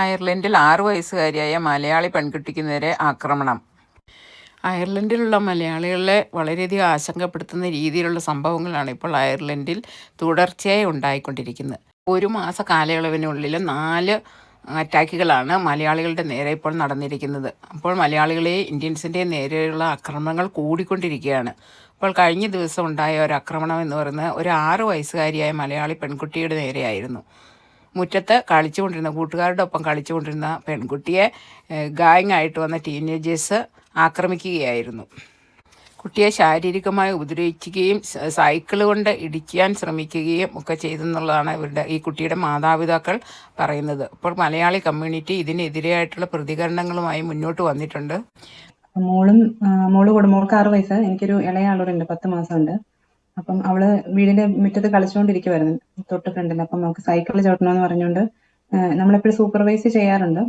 അയർലൻഡിൽ ആറു വയസ്സുകാരിയായ മലയാളി പെൺകുട്ടിക്ക് നേരെ ആക്രമണം. അയർലൻഡിലുള്ള മലയാളികളെ വളരെയധികം ആശങ്കപ്പെടുത്തുന്ന രീതിയിലുള്ള സംഭവങ്ങളാണ് ഇപ്പോൾ അയർലൻഡിൽ തുടർച്ചയായി ഉണ്ടായിക്കൊണ്ടിരിക്കുന്നത്. ഒരു മാസ കാലയളവിനുള്ളിൽ നാല് അറ്റാക്കുകളാണ് മലയാളികളുടെ നേരെ ഇപ്പോൾ നടന്നിരിക്കുന്നത്. അപ്പോൾ മലയാളികളെ ഇന്ത്യൻസിന്റെ നേരെയുള്ള ആക്രമണങ്ങൾ കൂടിക്കൊണ്ടിരിക്കുകയാണ്. അപ്പോൾ കഴിഞ്ഞ ദിവസം ഉണ്ടായ ഒരു ആക്രമണം എന്ന് പറയുന്നത് ഒരു ആറ് വയസ്സുകാരിയായ മലയാളി പെൺകുട്ടിയുടെ നേരെയായിരുന്നു. മുറ്റത്ത് കളിച്ചുകൊണ്ടിരുന്ന കൂട്ടുകാരുടെ ഒപ്പം കളിച്ചുകൊണ്ടിരുന്ന പെൺകുട്ടിയെ ഗാങ് ആയിട്ട് വന്ന ടീനേജേഴ്സ് ആക്രമിക്കുകയായിരുന്നു. കുട്ടിയെ ശാരീരികമായി ഉപദ്രവിക്കുകയും സൈക്കിൾ കൊണ്ട് ഇടിക്കാൻ ശ്രമിക്കുകയും ഒക്കെ ചെയ്തെന്നുള്ളതാണ് ഇവരുടെ ഈ കുട്ടിയുടെ മാതാപിതാക്കൾ പറയുന്നത്. അപ്പോൾ മലയാളി കമ്മ്യൂണിറ്റി ഇതിനെതിരെയായിട്ടുള്ള പ്രതികരണങ്ങളുമായി മുന്നോട്ട് വന്നിട്ടുണ്ട്. മോളും മോൾ കൂടെ മോൾക്ക് ആറ് വയസ്സ്. എനിക്കൊരു ഇളയ പത്ത് മാസമുണ്ട്. അപ്പം അവൾ വീടിന്റെ മുറ്റത്ത് കളിച്ചുകൊണ്ടിരിക്കുവായിരുന്നു തൊട്ട് ഫ്രണ്ടിൽ. അപ്പം നമുക്ക് സൈക്കിൾ ചവിട്ടണമെന്ന് പറഞ്ഞുകൊണ്ട് നമ്മളെപ്പോഴും സൂപ്പർവൈസ് ചെയ്യാറുണ്ട്.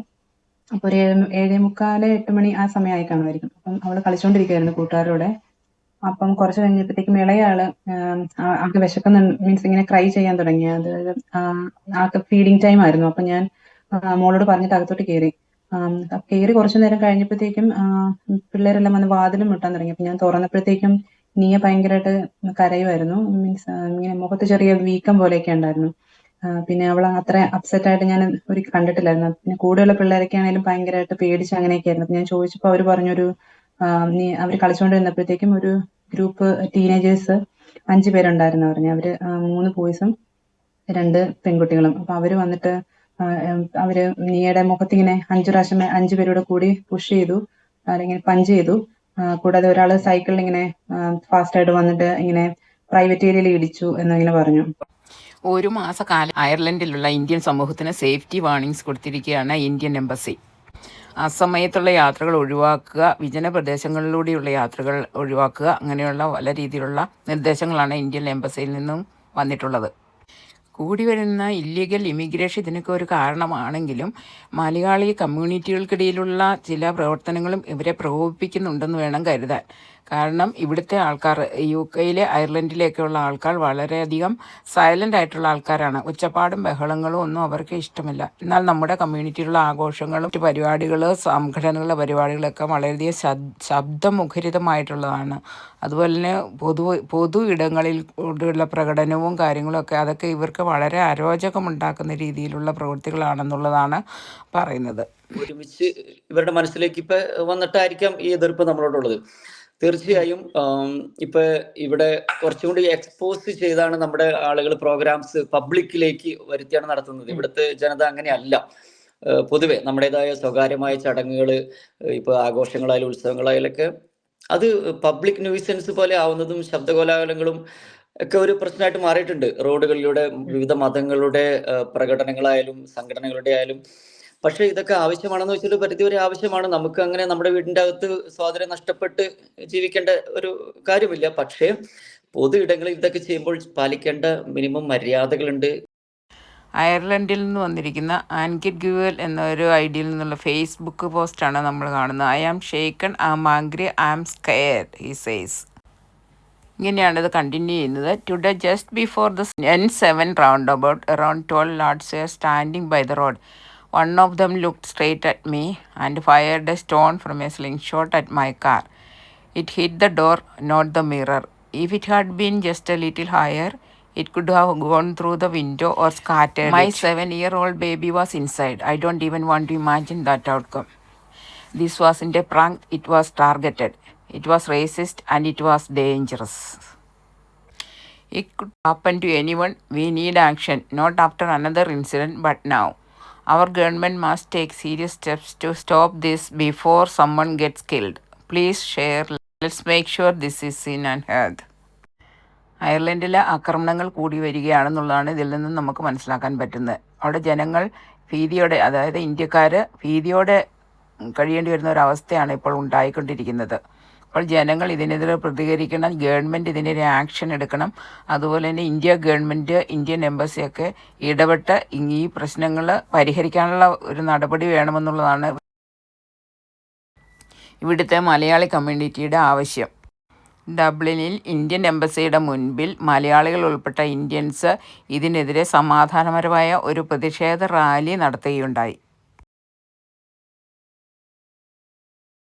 അപ്പൊ ഒരു ഏഴ് ഏഴേ മുക്കാൽ എട്ട് മണി ആ സമയമായി കാണുമായിരിക്കും അപ്പം അവൾ കളിച്ചുകൊണ്ടിരിക്കുവായിരുന്നു കൂട്ടുകാരോടെ. അപ്പം കുറച്ച് കഴിഞ്ഞപ്പോഴത്തേക്കും ഇളയാൾ ആൾക്ക് വിശക്കുന്ന മീൻസ് ഇങ്ങനെ ക്രൈ ചെയ്യാൻ തുടങ്ങി. അതായത് ആൾക്ക് ഫീഡിങ് ടൈം ആയിരുന്നു. അപ്പൊ ഞാൻ മോളോട് പറഞ്ഞിട്ട് അകത്തോട്ട് കയറി കയറി കുറച്ചു നേരം കഴിഞ്ഞപ്പോഴത്തേക്കും പിള്ളേരെല്ലാം വന്ന് വാതിലും മുട്ടാൻ തുടങ്ങി. അപ്പൊ ഞാൻ തുറന്നപ്പോഴത്തേക്കും നീയ ഭയങ്കരമായിട്ട് കരയുമായിരുന്നു മീൻസ് ഇങ്ങനെ മുഖത്ത് ചെറിയ വീക്കം പോലെയൊക്കെ ഉണ്ടായിരുന്നു. പിന്നെ അവൾ അത്ര അപ്സെറ്റ് ആയിട്ട് ഞാൻ ഒരു കണ്ടിട്ടില്ലായിരുന്നു. പിന്നെ കൂടെയുള്ള പിള്ളേരൊക്കെ ആണെങ്കിലും ഭയങ്കരമായിട്ട് പേടിച്ച് അങ്ങനെയൊക്കെ ആയിരുന്നു. ഞാൻ ചോദിച്ചപ്പോൾ അവർ പറഞ്ഞൊരു നീ അവർ കളിച്ചുകൊണ്ടിരുന്നപ്പോഴത്തേക്കും ഒരു ഗ്രൂപ്പ് ടീനേജേഴ്സ് അഞ്ചു പേരുണ്ടായിരുന്നു പറഞ്ഞു അവർ മൂന്ന് ബോയ്സും രണ്ട് പെൺകുട്ടികളും. അപ്പൊ അവർ വന്നിട്ട് അവർ നീയുടെ മുഖത്തിങ്ങനെ അഞ്ചു പ്രാവശ്യം അഞ്ചു പേരോട് കൂടി പുഷ് ചെയ്തു. അല്ലെങ്കിൽ പഞ്ച് ചെയ്തു. കൂടാതെ ഒരാൾ സൈക്കിളിൽ ഇങ്ങനെ ഫാസ്റ്റ് ആയിട്ട് വന്നിട്ട് ഇങ്ങനെ പ്രൈവറ്റ് ഏരിയയിൽ ഇടിച്ചു എന്നിങ്ങനെ പറഞ്ഞു. ഒരു മാസക്കാലം അയർലൻഡിലുള്ള ഇന്ത്യൻ സമൂഹത്തിന് സേഫ്റ്റി വാർണിംഗ്സ് കൊടുത്തിരിക്കുകയാണ് ഇന്ത്യൻ എംബസി ആ സമയത്തുള്ള യാത്രകൾ ഒഴിവാക്കുക വിജന പ്രദേശങ്ങളിലൂടെയുള്ള യാത്രകൾ ഒഴിവാക്കുക അങ്ങനെയുള്ള പല രീതിയിലുള്ള നിർദ്ദേശങ്ങളാണ് ഇന്ത്യൻ എംബസിയിൽ നിന്നും വന്നിട്ടുള്ളത്. കൂടി വരുന്ന ഇല്ലീഗൽ ഇമിഗ്രേഷൻ ഇതിനൊക്കെ ഒരു കാരണമാണെങ്കിലും മലയാളി കമ്മ്യൂണിറ്റികൾക്കിടയിലുള്ള ചില പ്രവർത്തനങ്ങളും ഇവരെ പ്രകോപിപ്പിക്കുന്നുണ്ടെന്ന് വേണം കരുതാൻ. കാരണം ഇവിടുത്തെ ആൾക്കാർ യു കെയിലെ അയർലൻഡിലേക്കുള്ള ആൾക്കാർ വളരെയധികം സൈലന്റ് ആയിട്ടുള്ള ആൾക്കാരാണ്. ഒച്ചപ്പാടും ബഹളങ്ങളും ഒന്നും അവർക്ക് ഇഷ്ടമില്ല. എന്നാൽ നമ്മുടെ കമ്മ്യൂണിറ്റിയിലുള്ള ആഘോഷങ്ങളും മറ്റ് പരിപാടികൾ സംഘടനകളുടെ പരിപാടികളൊക്കെ വളരെയധികം ശബ്ദമുഖരിതമായിട്ടുള്ളതാണ്. അതുപോലെ തന്നെ പൊതു പൊതു ഇടങ്ങളിൽ കൂടെയുള്ള പ്രകടനവും കാര്യങ്ങളൊക്കെ അതൊക്കെ ഇവർക്ക് വളരെ അരോചകമുണ്ടാക്കുന്ന രീതിയിലുള്ള പ്രവൃത്തികളാണെന്നുള്ളതാണ് പറയുന്നത്. ഒരുമിച്ച് ഇവരുടെ മനസ്സിലേക്ക് ഇപ്പൊ വന്നിട്ടായിരിക്കാം ഈ എതിർപ്പ് നമ്മളോടുള്ളത്. തീർച്ചയായും ഇപ്പൊ ഇവിടെ കുറച്ചും കൂടി എക്സ്പോസ് ചെയ്താണ് നമ്മുടെ ആളുകൾ പ്രോഗ്രാംസ് പബ്ലിക്കിലേക്ക് വരുത്തിയാണ് നടത്തുന്നത്. ഇവിടുത്തെ ജനത അങ്ങനെയല്ല. പൊതുവെ നമ്മുടേതായ സ്വകാര്യമായ ചടങ്ങുകൾ ഇപ്പൊ ആഘോഷങ്ങളായാലും ഉത്സവങ്ങളായാലൊക്കെ അത് പബ്ലിക് ന്യൂസൻസ് പോലെ ആവുന്നതും ശബ്ദകോലാഹലങ്ങളും ഒക്കെ ഒരു പ്രശ്നമായിട്ട് മാറിയിട്ടുണ്ട്. റോഡുകളിലൂടെ വിവിധ മതങ്ങളുടെ പ്രകടനങ്ങളായാലും സംഘടനകളുടെ ആയാലും. പക്ഷെ ഇതൊക്കെ ആവശ്യമാണെന്ന് വെച്ചാൽ പരിധി വരെ ആവശ്യമാണ്. നമുക്ക് അങ്ങനെ നമ്മുടെ വീടിന്റെ അകത്ത് സ്വാതന്ത്ര്യം നഷ്ടപ്പെട്ട് ജീവിക്കേണ്ട ഒരു കാര്യമില്ല. പക്ഷേ പൊതു ഇടങ്ങളിൽ ഇതൊക്കെ ചെയ്യുമ്പോൾ പാലിക്കേണ്ട മിനിമം മര്യാദകളുണ്ട്. അയർലൻഡിൽ നിന്ന് വന്നിരിക്കുന്ന ആൻകിറ്റ് ഗുവൽ എന്നൊരു ഐഡിയിൽ നിന്നുള്ള ഫേസ്ബുക്ക് പോസ്റ്റാണ് നമ്മൾ കാണുന്നത്. I am shaken I'm angry I am scared he says ഇങ്ങനെയാണ് ഇത് കണ്ടിന്യൂ ചെയ്യുന്നത്. Today just before the N seven roundabout around twelve lads standing by the road One of them looked straight at me and fired a stone from a slingshot at my car. It hit the door, not the mirror. If it had been just a little higher, it could have gone through the window or scattered. My it. seven year old baby was inside. I don't even want to imagine that outcome. This wasn't a prank, it was targeted. It was racist and it was dangerous. It could happen to anyone. We need action, not after another incident, but now. Our government must take serious steps to stop this before someone gets killed please share let's make sure this is seen and heard. അയർലൻഡിലെ ആക്രമണങ്ങൾ കൂടി വരികയാണെന്നുള്ളതാണ് ഇതിൽ നിന്ന് നമുക്ക് മനസ്സിലാക്കാൻ പറ്റുന്നത്. അവിടെ ജനങ്ങൾ ഭീതിയോടെ അതായത് ഇന്ത്യക്കാർ ഭീതിയോടെ കഴിയേണ്ടി വരുന്ന ഒരു അവസ്ഥയാണ് ഇപ്പോൾ ഉണ്ടായിക്കൊണ്ടിരിക്കുന്നത്. അപ്പോൾ ജനങ്ങൾ ഇതിനെതിരെ പ്രതികരിക്കണം ഗവൺമെന്റ് ഇതിനെതിരെ ആക്ഷൻ എടുക്കണം. അതുപോലെ തന്നെ ഇന്ത്യ ഗവൺമെന്റ് ഇന്ത്യൻ എംബസിയൊക്കെ ഇടപെട്ട് ഈ പ്രശ്നങ്ങൾ പരിഹരിക്കാനുള്ള ഒരു നടപടി വേണമെന്നുള്ളതാണ് ഇവിടുത്തെ മലയാളി കമ്മ്യൂണിറ്റിയുടെ ആവശ്യം. ഡബ്ലിനിൽ ഇന്ത്യൻ എംബസിയുടെ മുൻപിൽ മലയാളികൾ ഉൾപ്പെട്ട ഇന്ത്യൻസ് ഇതിനെതിരെ സമാധാനപരമായ ഒരു പ്രതിഷേധ റാലി നടത്തുകയുണ്ടായി.